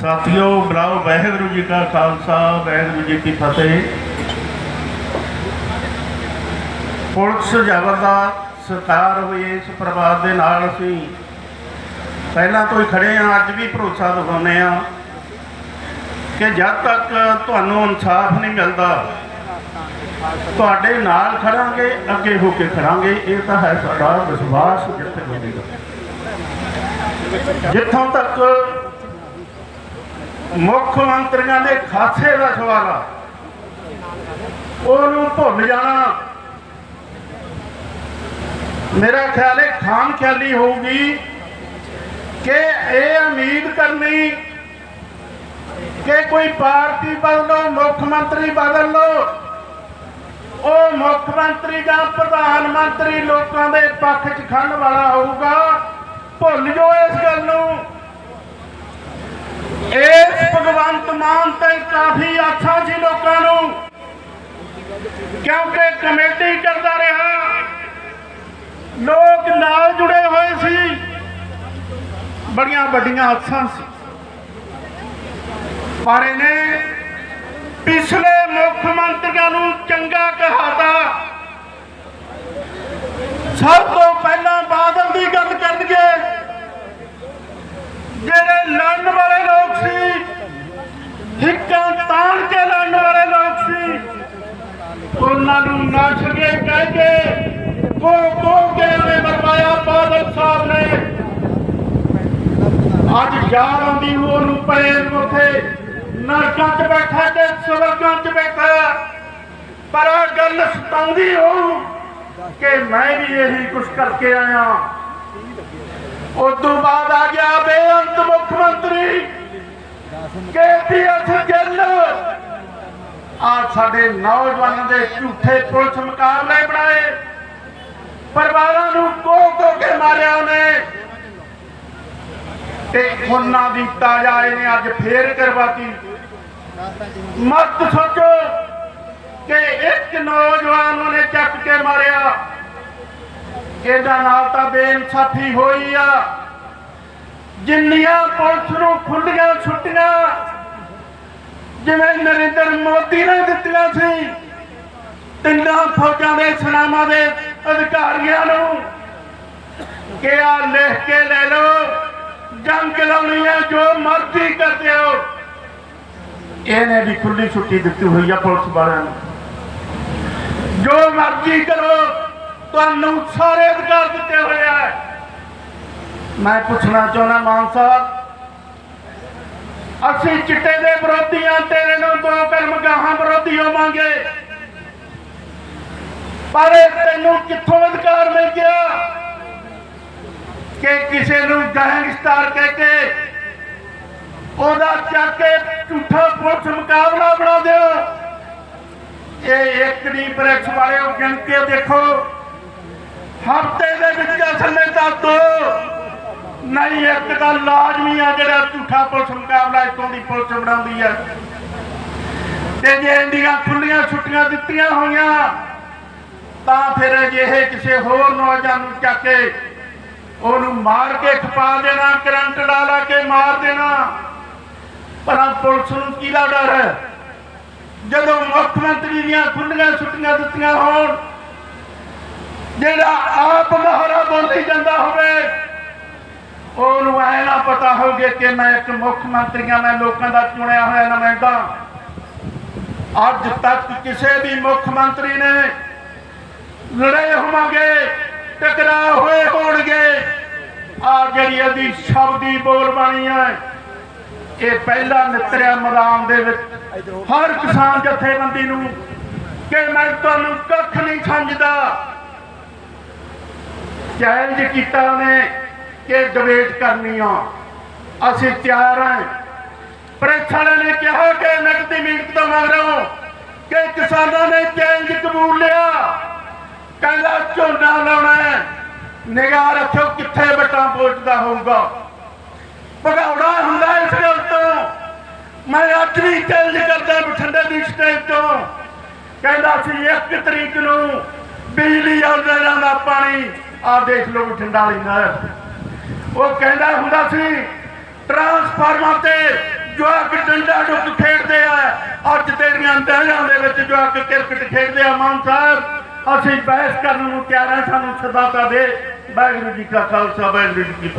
ਸਾਥੀਓ ਬਰਾਓ ਵਾਹਿਗੁਰੂ ਜੀ ਕਾ ਖਾਲਸਾ, ਵਾਹਿਗੁਰੂ ਜੀ ਕੀ ਫਤਿਹ। ਪੁਲਿਸ ਦਾ ਸਰਕਾਰ ਹੋਈ ਇਸ ਪਰਿਵਾਰ ਦੇ ਨਾਲ ਅਸੀਂ। ਪਹਿਲਾਂ ਤੋਂ ਹੀ ਖੜੇ ਹਾਂ, ਅੱਜ ਵੀ ਭਰੋਸਾ ਦਿਖਾਉਂਦੇ ਹਾਂ ਕਿ ਜਦ ਤੱਕ ਤੁਹਾਨੂੰ ਇਨਸਾਫ ਨਹੀਂ ਮਿਲਦਾ, ਤੁਹਾਡੇ ਨਾਲ ਖੜਾਂਗੇ, ਅੱਗੇ ਹੋ ਕੇ ਖੜਾਂਗੇ, ਇਹ ਤਾਂ ਹੈ ਸਾਡਾ ਵਿਸ਼ਵਾਸ ਜਿੱਥੇ ਹੋਵੇਗਾ ਜਿੱਥੋਂ ਤੱਕ ਮੁੱਖ ਮੰਤਰੀਆਂ ਦੇ ਖਾਸੇ ਦਾ ਸਵਾਲ ਆ। ਉਹਨੂੰ ਭੁੱਲ ਜਾਣਾ। ਮੇਰਾ ਖਿਆਲ ਹੈ ਖਾਮ ਖਿਆਲੀ ਹੋਊਗੀ ਕਿ ਇਹ ਉਮੀਦ ਕਰਨੀ ਕਿ ਕੋਈ ਪਾਰਟੀ ਬਦਲੋ, ਮੁੱਖ ਮੰਤਰੀ ਬਦਲ। ਲੋ ਉਹ ਮੁੱਖ ਮੰਤਰੀ ਜਾਂ ਪ੍ਰਧਾਨ ਮੰਤਰੀ ਲੋਕਾਂ ਦੇ ਪੱਖ 'ਚ ਖੰਡ ਵਾਲਾ ਹੋਊਗਾ। ਭੁੱਲ ਜਾਓ ਇਸ ਗੱਲ ਨੂੰ ਇਸ ਭਗਵੰਤ ਮਾਨ ਤੇ ਕਾਫੀ ਆਸਾਂ ਸੀ ਲੋਕਾਂ ਨੂੰ ਕਿਉਂਕਿ ਕਮੇਟੀ ਕਰਦਾ ਰਿਹਾ। ਲੋਕ ਨਾਲ ਜੁੜੇ ਹੋਏ ਸੀ। ਬੜੀਆਂ ਵੱਡੀਆਂ ਆਸਾਂ ਸੀ। ਪਰ ਇਹਨੇ ਪਿਛਲੇ ਮੁੱਖ ਮੰਤਰੀਆਂ ਨੂੰ ਚੰਗਾ ਕਹਾਤਾ। ਸਭ ਤੋਂ ਪਹਿਲਾਂ ਬਾਦਲ ਦੀ ਗੱਲ ਕਰਨਗੇ ਜਿਹੜੇ ਲੜਨ ਵਾਲੇ ਲੋਕ ਸੀ ਹਿੱਕਾਂ ਤਾਣ ਕੇ ਲੜਨ ਵਾਲੇ ਲੋਕ ਸੀ ਉਹਨਾਂ ਨੂੰ ਨਾ ਛਗੇ ਕਹਿ ਕੇ ਕੋ ਕੋ ਕੇ ਨੇ ਮਰਵਾਇਆ ਬਾਦਲ ਸਾਹਿਬ ਨੇ? ਅੱਜ ਯਾਦ ਆਉਂਦੀ ਉਹਨੂੰ ਪਏ ਉਥੇ, ਨਰਕਾਂ 'ਚ ਬੈਠਾ ਤੇ ਸਵਰਗਾਂ 'ਚ ਬੈਠਾ। ਪਰ ਆ ਗੱਲ ਸਤਾਉਂਦੀ ਹੋ ਕਿ ਮੈਂ ਵੀ ਇਹੀ ਕੁਛ ਕਰਕੇ ਆਇਆ। ਉਸ ਤੋਂ ਬਾਅਦ ਆ ਗਿਆ ਬੇਅੰਤ ਮੁੱਖ ਮੰਤਰੀ, ਕੇਪੀਐਸ ਗਿੱਲ ਆ ਸਾਡੇ ਨੌਜਵਾਨਾਂ ਦੇ ਝੂਠੇ ਪੁਲਿਸ ਮੁਕਾਬਲੇ ਬਣਾਏ। ਪਰਿਵਾਰਾਂ ਨੂੰ ਕੋ ਕੋ ਕੇ ਮਾਰਿਆ ਉਹਨੇ। ਤੇ ਉਹਨਾਂ ਦੀ ਤਾਜ਼ਾ ਇਹਨੇ ਅੱਜ ਫੇਰ ਕਰਵਾਤੀ। ਮਤ ਸੋਚੋ ਕਿ ਇੱਕ ਨੌਜਵਾਨ ਉਹਨੇ ਚੱਕ ਕੇ ਮਾਰਿਆ। ਇਹਦਾ ਨਾਲ ਤਾਂ ਬੇਇਨਸਾਫੀ ਹੋਈ ਆ। ਜਿੰਨੀਆਂ ਪੁਲਿਸ ਨੂੰ ਖੁੱਲੀਆਂ ਛੁੱਟੀਆਂ ਜਿਵੇਂ ਨਰਿੰਦਰ ਮੋਦੀ ਨੇ ਦਿੱਤੀਆਂ ਸੀ, ਤਿੰਨਾਂ ਫੌਜਾਂ ਦੇ ਸਲਾਮਾਂ ਦੇ ਅਧਿਕਾਰੀਆਂ ਨੂੰ ਕਿ ਆ ਲਿਖ ਕੇ ਲੈ ਲਓ, ਜੰਗ ਲਾਉਣੀ ਹੈ, ਜੋ ਮਰਜ਼ੀ ਕਰਦੇ ਹੋ। ਇਹਨੇ ਵੀ ਖੁੱਲੀ ਛੁੱਟੀ ਦਿੱਤੀ ਹੋਈ ਆ ਪੁਲਿਸ ਵਾਲਿਆਂ ਨੂੰ। ਜੋ ਮਰਜ਼ੀ ਕਰੋ, ਤੁਹਾਨੂੰ ਸਾਰੇ ਅਧਿਕਾਰ ਦਿੱਤੇ ਹੋਏ ਆ। ਮੈਂ ਪੁੱਛਣਾ ਚਾਹੁੰਦਾ, ਮਾਨ ਸਾਹਿਬ ਅਸੀਂ ਚਿੱਟੇ ਦੇ ਵਿਰੋਧੀਆਂ, ਤੇਰੇ ਨੂੰ ਦੋ ਕਰਮ ਗਾਹਾਂ ਵਿਰੋਧੀ ਹੋਵਾਂਗੇ। ਪਰ ਤੈਨੂੰ ਕਿੱਥੋਂ ਅਧਿਕਾਰ ਮਿਲ ਗਿਆ ਕਿ ਕਿਸੇ ਨੂੰ ਗੈਂਗਸਟਰ ਕਹਿ ਕੇ ਉਹਦਾ ਚੱਕ ਕੇ ਝੂਠਾ ਪੁਲਿਸ ਮੁਕਾਬਲਾ ਬਣਾ ਦਿਓ? ਇਹ ਇੱਕ ਦੀ ਬ੍ਰੈਕਸ ਵਾਲੇ ਗਿਣ ਕੇ ਦੇਖੋ। ਹਫ਼ਤੇ ਦੇ ਵਿੱਚ ਅਸਲੇ ਤਾਂ ਦੋ ਨਹੀਂ, ਇੱਕ ਗੱਲ ਲਾਜ਼ਮੀ ਆ ਜਿਹੜਾ ਝੂਠਾ ਪੁਲਿਸ ਮੁਕਾਬਲਾ ਇਤੋਂ ਦੀ ਪੁਲਿਸ ਬਣਾਉਂਦੀ ਆ। ਤੇ ਜੇ ਇੰਡੀਆਂ ਖੁੱਲੀਆਂ ਛੁੱਟੀਆਂ ਦਿੱਤੀਆਂ ਹੋਈਆਂ, ਤਾਂ ਫਿਰ ਅਜਿਹੇ ਕਿਸੇ ਹੋਰ ਨੌਜਵਾਨ ਨੂੰ ਚੱਕ ਕੇ ਉਹਨੂੰ ਮਾਰ ਕੇ ਖਪਾ ਦੇਣਾ, ਕਰੰਟ ਡਾਲਾ ਕੇ ਮਾਰ ਦੇਣਾ। ਪਰ ਪੁਲਿਸ ਨੂੰ ਕਿਹਦਾ ਡਰ ਹੈ? ਜਦੋਂ ਮੁੱਖ ਮੰਤਰੀ ਦੀਆਂ ਖੁੱਲੀਆਂ ਛੁੱਟੀਆਂ ਦਿੱਤੀਆਂ ਹੋਣ, ਜਿਹੜਾ ਆਪ ਮਹਾਰਾ ਉਹਨੂੰ ਐ ਨਾ ਪਤਾ ਹੋਵੇ ਕਿ ਮੈਂ ਇੱਕ ਮੁੱਖ ਮੰਤਰੀਆਂ ਮੈਂ ਲੋਕਾਂ ਦਾ ਚੁਣਿਆ ਹੋਇਆ ਨੁਮਾਇੰਦਾ। ਅੱਜ ਤੱਕ ਕਿਸੇ ਵੀ ਮੁੱਖ ਮੰਤਰੀ ਨੇ ਲੜੇ ਹੋਵਾਂਗੇ, ਟਕਰਾਅ ਹੋਏ ਹੋਣਗੇ। ਆ ਜਿਹੜੀ ਇਹਦੀ ਸ਼ਬਦੀ ਬੋਲ ਬਾਣੀ ਹੈ, ਇਹ ਪਹਿਲਾ ਨਿਤਰਿਆ ਮੈਦਾਨ ਦੇ ਵਿੱਚ ਹਰ ਕਿਸਾਨ ਜਥੇਬੰਦੀ ਨੂੰ ਕਿ ਮੈਂ ਤੁਹਾਨੂੰ ਕੱਖ ਨਹੀਂ ਸਮਝਦਾ। ਚੈਲੰਜ ਕੀਤਾ ਉਹਨੇ? ਕਿ ਡਿਬੇਟ ਕਰਨੀ ਆ। ਅਸੀਂ ਤਿਆਰ ਹਾਂ ਪ੍ਰੈਸ ਵਾਲਿਆਂ ਨੇ ਕਿਹਾ ਕਿ ਨਕਦੀ ਮੀਟ ਤੋਂ ਮੰਗ ਕਿ ਕਿਸਾਨਾਂ ਨੇ ਚੈਲੰਜ ਕਬੂਲ ਲਿਆ। ਕਹਿੰਦਾ ਝੋਨਾ ਲਾਉਣਾ ਹੈ। ਨਿਗਾਹ ਰੱਖੋ ਕਿੱਥੇ ਵਟਾਂ ਪਹੁੰਚਦਾ ਹੋਊਗਾ। ਭਗੌੜਾ ਹੁੰਦਾ ਇਸ ਗੱਲ ਤੋਂ ਮੈਂ ਅੱਜ ਵੀ ਚੈਲੰਜ ਕਰਦਾ ਬਠਿੰਡੇ ਦੀ ਸਟੇਜ ਤੋਂ। ਕਹਿੰਦਾ ਸੀ, ਇੱਕ ਤਰੀਕ ਨੂੰ ਬਿਜਲੀ ਆਉਂਦਾ ਦਾ ਪਾਣੀ। ਆ ਦੇਖ ਲਓ ਬਠਿੰਡਾ ਵਾਲੀ ਨਹਿਰ ਉਹ ਕਹਿੰਦਾ ਹੁੰਦਾ ਸੀ ਟਰਾਂਸਫਾਰਮਰ ਤੇ ਜਵਾਕ ਡੰਡਾ ਡੁੱਕ ਖੇਡਦੇ ਆ। ਅੱਜ ਤੇਰੀਆਂ ਦਹਿਰਾਂ ਦੇ ਵਿੱਚ ਜਵਾਕ ਕ੍ਰਿਕਟ ਖੇਡਦੇ ਆ, ਮਾਨ ਸਾਹਿਬ। ਅਸੀਂ ਬਹਿਸ ਕਰਨ ਨੂੰ ਤਿਆਰ ਹਾਂ ਸਾਨੂੰ ਸਦਾਤਾ ਦੇ। ਵਾਹਿਗੁਰੂ ਜੀ ਕਾ ਖਾਲਸਾ, ਵਾਹਿਗੁਰੂ ਜੀ ਕੀ ਫਤਿਹ।